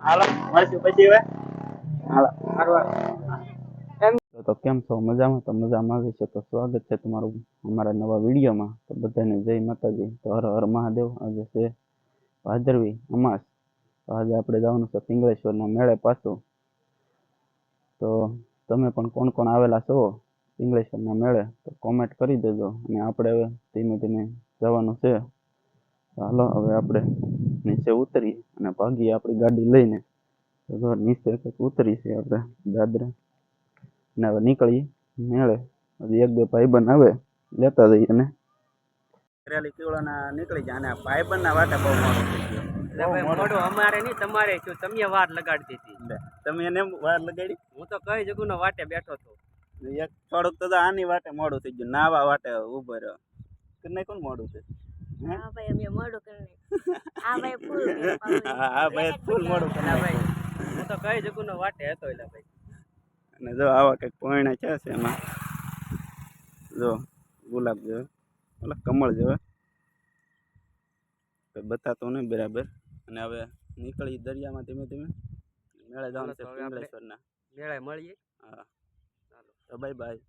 હાલો મળશું પછી હવે. હાલો. તો તો કેમ છો? મજામાં? તો મજામાં જ છે. તો સ્વાગત છે તમારું અમારા નવા વિડીયોમાં. તો બધાને જય માતાજી. તો હર હર મહાદેવ. આજે છે ભાદરવી અમાસ. તો આજે આપણે જવાનું છે પિંગળેશ્વરના મેળે પાછું. તો તમે પણ કોણ કોણ આવેલા છો પિંગળેશ્વરના મેળે? તો કોમેન્ટ કરી દેજો. અને આપણે હવે ધીમે ધીમે જવાનું છે. હાલો હવે આપણે નીચે ઉતરી અને ભાગીએ આપણી ગાડી લઈને. તો નીચે કંઈક ઉતરી છે આપણે દાદરા. ને હવે નીકળીએ મેળે. હજી એક બે ભાઈબંધ આવે લેતા જઈએ ને. રેલી કીવડાના નીકળી જાય અને ભાઈબંધના વાટે બહુ મોડું થઈ ગયું. એટલે અમારે નહીં તમારે શું તમે વાર લગાડી દીધી તમે એને વાર લગાડી? હું તો કઈ જગુનો વાટે બેઠો હતો એક થોડુંક તો આની વાટે મોડું થઈ ગયું. નાવા વાટે ઊભો રહ્યો. કરીને કોણ મોડું છે હે? ભાઈ અમે મોડું કરી આ ભાઈ ફૂલ હા ભાઈ ફૂલ મોડું કરી એટલે ભાઈ હું તો કઈ જગ્યાનો વાટે હતો એટલે ભાઈ. અને જો આવા કંઈક પોઈણા છે એમાં? જો ગુલાબ જેવા. ઓલા કમળ જેવા. બતાતો નહીં બરાબર. અને હવે નીકળી દરિયામાં ધીમે ધીમે. મેળે જવાનું છે પિંગળેશ્વરના મેળાએ મળીએ. હા. ચાલો. બાય બાય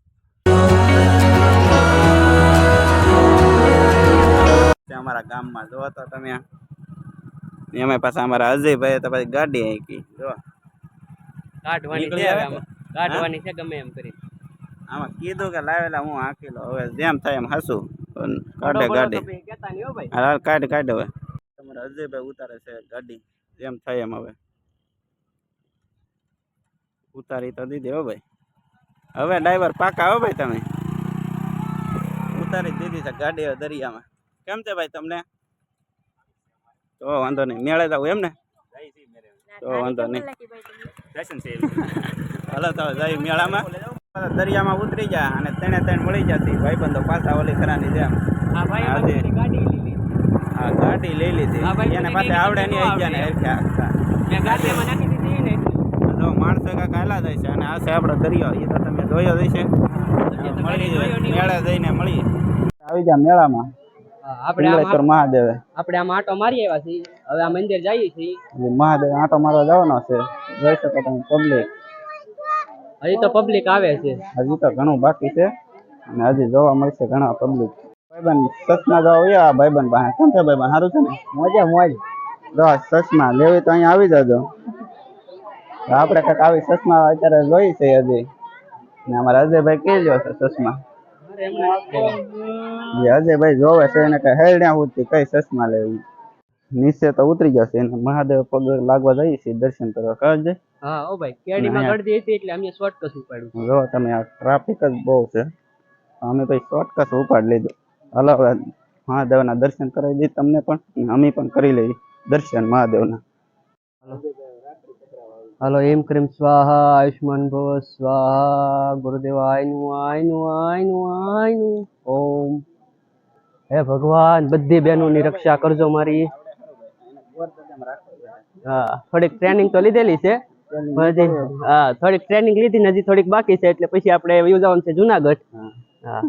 અમારા ગામમાં જો તો તમે એમાં પાછા અમારા અજયભાઈ તો પછી ગાડી આંકી જો. કાઢવાની છે હવે આવે? આમાં. કાઢવાની છે ગમે એમ કરી. આમાં કીધું કે લાવેલા હું આંકી લો હવે જેમ થાય એમ હસું. કાઢે ગાડી. કેતા નહીં હો ભાઈ. હાલ કાઢ કાઢ હવે. તમારા અજયભાઈ ઉતારે છે ગાડી. જેમ થાય એમ હવે. ઉતારી તો દીધી હો ભાઈ. હવે ડ્રાઈવર પાકા હો ભાઈ તમે? ઉતારી દીધી છે ગાડી દરિયામાં. કેમ છે ભાઈ તમને? તો વાંધો નહીં. મેળે જાવ એમ ને? તો વાંધો નહીં. લખી ભાઈ તમને. હાલો તો જઈ મેળામાં. દરિયામાં ઉતરી જા અને તેને તેણ મળી જતી ભાઈબંધો પાછા ઓલી ખરાની જેમ. હા. ગાડી લીધી. આ ગાડી લઈ લીધી. એને પાસે આવડે નહીં આવી ગયા ને આવડે. હરખે આખા. મેં ગાડીમાં નાખી દીધી ને એટલે. જો માણસો કાંઈક હાલા જાય છે. અને આ છે આપણો દરિયો. એ તો તમે જોયો જ હશે. મળી મેળા જઈને મળી. આવી જા મેળામાં. આપણે આમ પિંગળેશ્વર મહાદેવે. આપણે આમ આટો મારી આવ્યા છીએ. હવે આ મંદિર જઈએ છીએ. મહાદેવ આંટો મારવા જવાનો છે. જોઈ શકો તમે પબ્લિક હજી તો પબ્લિક આવે છે. હજી તો ઘણું બાકી છે. અને હજી જોવા મળશે ઘણા પબ્લિક ભાઈબંધ સસના જવા હોય આ ભાઈબંધ પાસે કેમ છે ભાઈબંધ? સારું છે ને? મોજે મોજ. જો આ લેવી તો અહીંયા આવી જજો. આપણે કાંઈક આવી સસના અત્યારે જોઈ છે હજી. ને અમારા અજયભાઈ કે લ્યો છે સસમા અજયભાઈ જોવે છે એને કઈ હેરડ્યા હોતી કઈ ચશ્મા લેવી નીચે તો ઉતરી જશે એને. મહાદેવ પગ લાગવા જઈએ છીએ દર્શન કરવા. કહે હા ઓ ભાઈ કેડીમાં ગળદી હતી એટલે અમે શોર્ટકટ ઉપાડ્યું. જો તમે આ ટ્રાફિક જ બહુ છે. અમે પછી શોર્ટકટ ઉપાડ લીધું. હાલો મહાદેવના દર્શન કરાવી દઈએ તમને પણ. અમે પણ કરી લઈએ દર્શન મહાદેવના. હાલો એમ ક્રીમ સ્વાહા આયુષ્માન ભવ સ્વાહા ગુરુદેવ આયનું આયનું આયનું આયનું ઓમ. હે ભગવાન બધી બહેનોની રક્ષા કરજો મારી. હા થોડીક ટ્રેનિંગ તો લીધેલી છે. હા થોડીક ટ્રેનિંગ લીધી ને હજી થોડીક બાકી છે એટલે પછી આપણે યોજાવાનું છે જુનાગઢ. હા.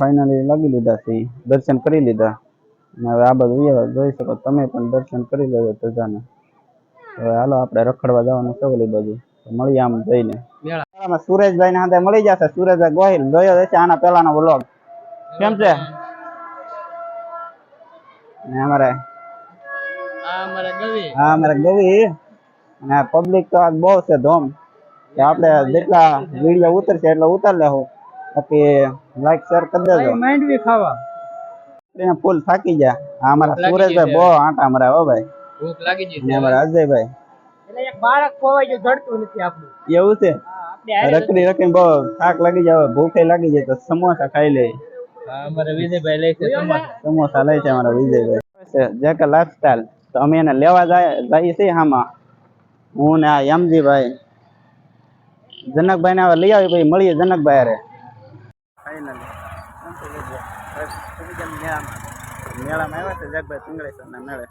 ફાઇનલી લાગી લીધા છે. દર્શન કરી લીધા. હવે આ બધું જોઈ શકો તમે પણ દર્શન કરી લેજો પ્રજાને. હવે હાલો આપણે રખડવા જવાનું છે ઓલી બાજુ. મળીએ આમ જઈને. સુરેશભાઈ ને હાથે મળી જશે સુરેશભાઈ ગોહિલ જોયો હશે આના પહેલાનો વ્લોગ કેમ છે? ને અમારે આ અમારા ગવી. હા અમારે ગવી. અને પબ્લિક તો આજ બહુ છે ધોમ. કે આપણે જેટલા વીડિયો ઉતરશે એટલે ઉતાર લેવું બાકી લાઈક શેર કરી દેજો. માંડવી ખાવા. એને ફૂલ થાકી જા આ અમારા સુરેશભાઈ બહુ આંટા મારા હો ભાઈ. ભૂખ લાગી ગઈ અને અમારા અજયભાઈ. એટલે એક બાળક ખોવાઈ ગયું જડતું નથી આપણું. એવું છે? રકડી રકડી બહુ થાક લાગી જાય ભૂખે લાગી જાય તો સમોસા ખાઈ લે અમારા વિજયભાઈ લે છે સમોસા. લે છે અમારા વિજયભાઈ. છે જે લાઈફસ્ટાઈલ તો અમે એને લેવા જાય જઈએ છીએ આમાં. હું ને આ યમજીભાઈ. જનકભાઈ ને હવે લઈ આવી પછી મળીએ જનકભાઈ હારે. મેળામાં. આવ્યા છે જગભાઈ પિંગળેશ્વર ના મેળે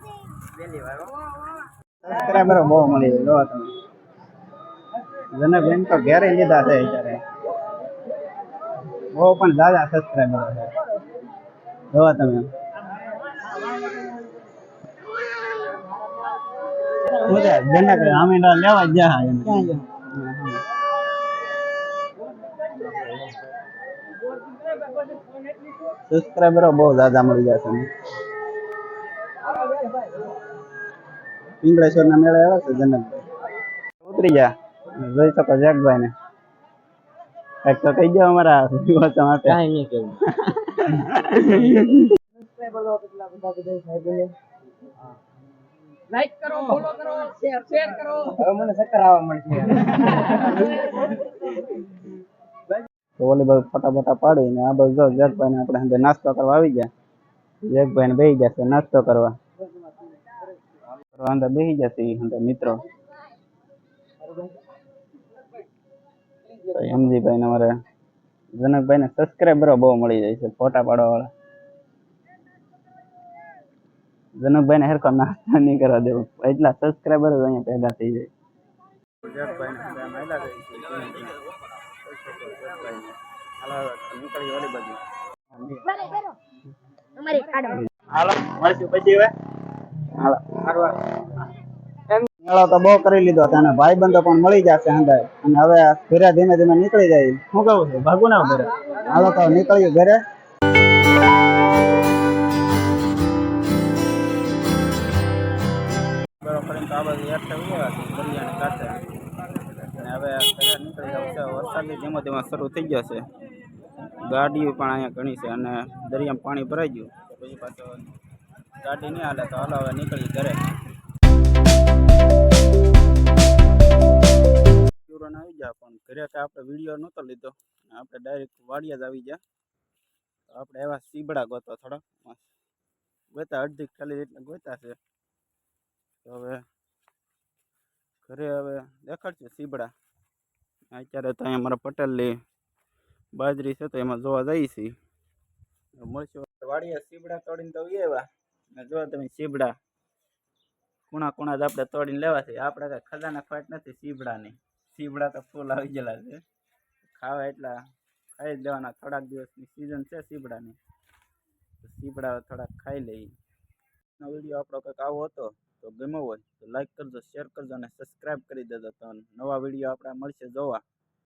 સબસ્ક્રાઈબરો બહુ મળી જાય તમે. જનકભાઈ તો ઘેરે લીધા છે અત્યારે. બહુ પણ દાદા સબસ્ક્રાઈબર છે. જોવા તમે. જનક આમીડા લેવા જ જા સબસ્ક્રાઈબરો બહુ ઝાઝા મળી જશે ને. પિંગળેશ્વર ના મેળા આવ્યા છે જનકભાઈ. ઉતરી જા જોઈ શકો જગભાઈ ને કંઈક તો કહી દો અમારા વિવાસો માટે. કાંઈ નહીં કેવું લાઈક કરો ફોલો કરો શેર શેર કરો. હવે મને ચક્કર આવવા મળશે. તો ઓલી બાજુ ફોટા ફોટા પાડી ને આ બાજુ જો જગભાઈ ને આપણે અંદર નાસ્તો કરવા આવી ગયા. જગભાઈ ને બેસી જશે નાસ્તો કરવા. અંદર બેસી જશે અંદર મિત્રો. એમજીભાઈ ને અમારે જનકભાઈ ને સબસ્ક્રાઈબરો બહુ મળી જાય છે ફોટા પાડવા વાળા જનકભાઈ ને હેરખો નાસ્તો નહીં કરવા દેવું. એટલા સબસ્ક્રાઈબર અહીંયા પેદા થઈ જાય. જગભાઈ ને નીકળી ઓલી બાજુ અમારી કાઢો હાલો મળશું પછી હવે હાલો મેળો તો બહુ કરી લીધો અને ભાઈ ભાઈબંધો પણ મળી જશે અંદર. અને હવે ધીરે ધીમે ધીમે નીકળી જાય. શું કહું છું? ભાગવું ના ઘરે હાલો તો નીકળ્યું ઘરે. બરોબર આ બાજુ એક છે દરિયાને કાંઠે. અને હવે ઘરે નીકળી જવું છે વરસાદની ધીમો ધીમો શરૂ થઈ ગયો છે ગાડીઓ પણ અહીંયા ઘણી છે અને દરિયામાં પાણી ભરાઈ ગયું તો પછી પાછો ગાડી નહીં હાલે તો હાલો હવે નીકળી ઘરે યુરોન આવી ગયા પણ ઘરે તો આપણે વીડિયો નહોતો લીધો આપણે ડાયરેક્ટ વાડિયા જ આવી ગયા તો આપણે એવા સીબડા ગોતો થોડા મસ્ત ગોતા અડધી ખાલી એટલે ગોતા છે તો હવે ઘરે હવે દેખાડશે સીબડા. અત્યારે તો અહીંયા અમારા પટેલની બાજરી છે તો એમાં જોવા જઈએ છીએ. મળશું. વાળીએ સીબડા તોડીને તો એવા ને જો તમે સીબડા કુણા કુણા જ આપણે તોડીને લેવા છે. આપણે કાંઈ ખજાના ફાટ નથી સીબડાની. સીબડા તો ફૂલ આવી ગયેલા છે. ખાવા એટલા ખાઈ જ દેવાના થોડાક દિવસની સિઝન છે સીબડાની. સીબડા થોડાક ખાઈ લઈએ. વીડિયો આપણો કંઈક આવો હતો. તો ગમ્યો હોય તો લાઇક કરજો શેર કરજો અને સબસ્ક્રાઈબ કરી દેજો. તો નવા વીડિયો આપણા મળશે જોવા.